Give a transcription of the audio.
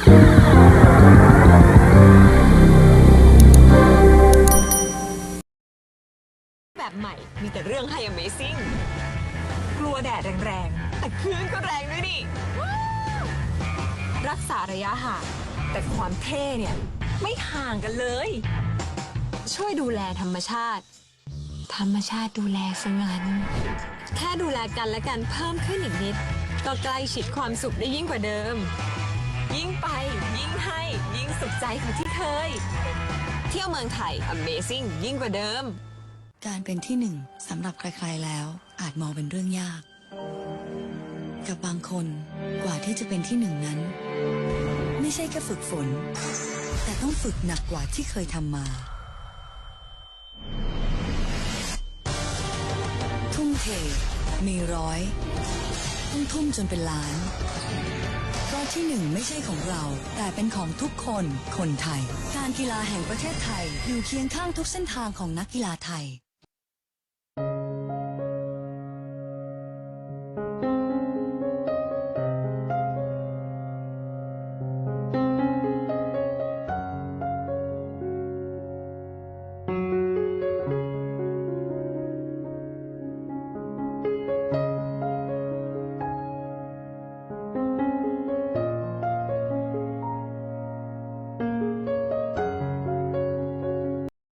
แบบใหม่มีแต่เรื่องให้ Amazing กลัวแดดแรงๆ แต่คลื่นก็แรงด้วยนี่ รักษาระยะห่าง แต่ความเท่เนี่ย ไม่ห่างกันเลย ช่วยดูแลธรรมชาติ ธรรมชาติดูแลสงันแค่ดูแลกันและกันเพิ่มขึ้นอีกนิด ก็ใกล้ชิดความสุขได้ยิ่งกว่าเดิม ให้ยิ่งสุขใจกว่าที่เคย เที่ยวเมืองไทย Amazing ยิ่งกว่าเดิม การเป็นที่หนึ่งสำหรับใครๆแล้ว อาจมองเป็นเรื่องยาก กับบางคนกว่าที่จะเป็นที่หนึ่งนั้น ไม่ใช่แค่ฝึกฝน แต่ต้องฝึกหนักกว่าที่เคยทำมาทุ่มเทมีร้อย ต้องทุ่มจนเป็นล้าน เพราะที่หนึ่งไม่ใช่ของเรา แต่เป็นของทุกคนคนไทย การกีฬาแห่งประเทศไทยอยู่เคียงข้างทุกเส้นทางของนักกีฬาไทย